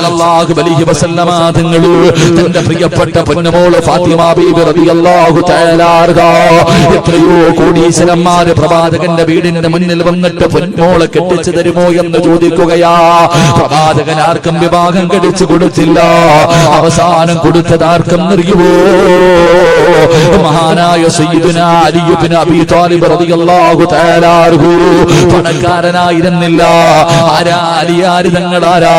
സല്ലല്ലാഹു തന്റെ പ്രിയപ്പെട്ട പൊന്നമോൾ ഫാത്തിമ ബീബി റളിയല്ലാഹു തആല എത്രയോ കോടീശ്വരന്മാര് പ്രവാചകന്റെ വീടിന്റെ മുന്നിൽ വന്നിട്ട് പൊന്നോളെ കെട്ടിച്ചു തരുമോ എന്ന് ചോദിക്കുകയാ. പ്രവാചകൻ ആർക്കും വിവാഹം കഴിച്ചു കൊടുത്തില്ല. അവസാനം കൊടുത്തത് ആർക്കും അറിയുമോ? മഹാനായ റളിയല്ലാഹു തആല പണക്കാരനായിരുന്നില്ല. ആരാ? അലിയാരി തങ്ങളാരാ?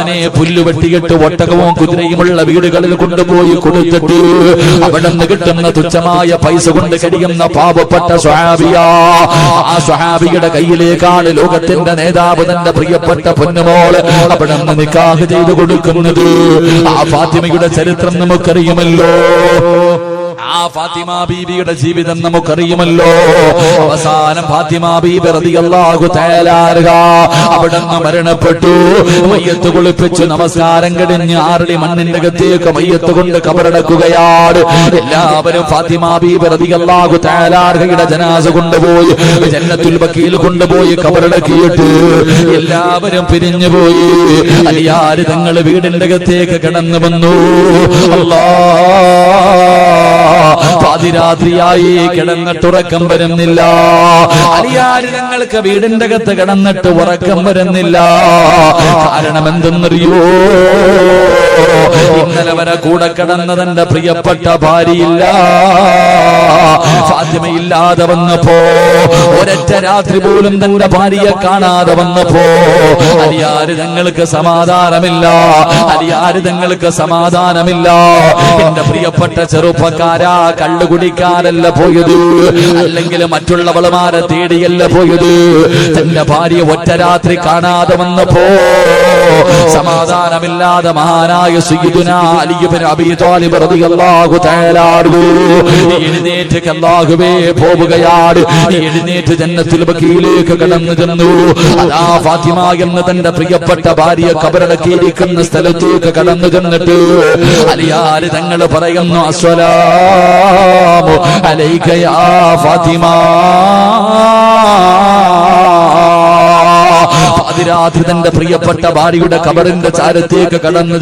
പടച്ചവനെ പുല്ല് വെട്ടിയിട്ട് ഒട്ടകവും കുതിരയുമുള്ള വീടുകളിൽ കൊണ്ടുപോയി കൊടുത്തിട്ട് അവിടെ നിന്ന് കിട്ടുന്ന തുച്ഛമായ പൈസ കൊണ്ട് കഴിയുന്ന പാപപ്പെട്ട സ്വഹാബിയ ആ സ്വഹാബിയുടെ കയ്യിലേക്കാണ് ലോകത്തിന്റെ നേതാവ് തന്റെ പ്രിയപ്പെട്ട പൊന്നുമോൾ അവിടെ നിന്ന് നിക്കാഹ് ചെയ്തു കൊടുക്കുന്നത്. ആ ഫാത്തിമയുടെ ചരിത്രം നമുക്കറിയുമല്ലോ. ആ ഫാത്തിമ ബീബിയുടെ ജീവിതം നമുക്കറിയുമല്ലോ. അവസാനം ഫാത്തിമ ബീബി റളിയല്ലാഹു തആല അൻഹ അവിടുന്ന് മരണപ്പെട്ടു. മയ്യത്ത് കുളിപ്പിച്ച് നമസ്കാരം കഴിഞ്ഞ് ആറടി മണ്ണിന്റെ അകത്തേക്ക് മയ്യത്ത് കൊണ്ട് കബറടക്കുകയാണ്. എല്ലാവരും ഫാത്തിമ ബീബി തആല അൻഹയുടെ ജനാസ കൊണ്ടുപോയി ജന്നത്തുൽ വക്കീൽ കൊണ്ടുപോയി കബറടക്കിയിട്ട് എല്ലാവരും പിരിഞ്ഞു പോയി. അലിയാര് തങ്ങൾ വീടിന്റെ അകത്തേക്ക് കടന്നു വന്നു. അല്ലാ പാതിരാത്രിയായി കിടന്നിട്ട് ഉറക്കം വരുന്നില്ല. അലിയാര് ഞങ്ങൾക്ക് വീടിന്റെ അകത്ത് കിടന്നിട്ട് ഉറക്കം വരുന്നില്ല. കാരണം എന്തെന്നറിയോ? ഇന്നലെ വരെ കൂടെ കിടന്നതെന്റെ പ്രിയപ്പെട്ട ഭാര്യയില്ല. ഫാത്തിമയില്ലാതെ വന്നപ്പോ ഒരൊറ്റ രാത്രി പോലും തന്റെ ഭാര്യയെ കാണാതെ വന്നപ്പോ അരിയാര് തങ്ങൾക്ക് സമാധാനമില്ല. അരിയാര് തങ്ങൾക്ക് സമാധാനമില്ല. എന്റെ പ്രിയപ്പെട്ട ചെറുപ്പക്കാരാ കള്ളു കുടിക്കാനല്ല പോയത്. അല്ലെങ്കിൽ മറ്റുള്ളവളുമാരെ തേടിയല്ല പോയത്. തന്റെ ഭാര്യ ഒറ്റ രാത്രി കാണാതെ വന്നപ്പോ സമാധാനമില്ലാതെ മഹാനായ സയ്യിദുന അലിയുബിൻ അബീ താലിബ് റളിയല്ലാഹു തആല എഴുന്നേറ്റ് അല്ലാഹുവേ പോവുകയാണ് എഴുന്നേറ്റ് ജന്നത്തുൽ ബഖീലേക്ക് കടന്നു ചെന്നു. അതാ ഫാത്തിമ എന്ന തന്റെ പ്രിയപ്പെട്ട ഭാര്യ കബറടക്കിയിരിക്കുന്ന സ്ഥലത്തേക്ക് കടന്നു ചെന്നിട്ട് അലിയാര് തങ്ങൾ പറയുന്നു അസ്വലാമു അലൈക യാ ഫാത്തിമ. പാതിരാത്രി തന്റെ പ്രിയപ്പെട്ട ഭാര്യയുടെ കബറിന്റെ ചാരത്തേക്ക് കടന്നു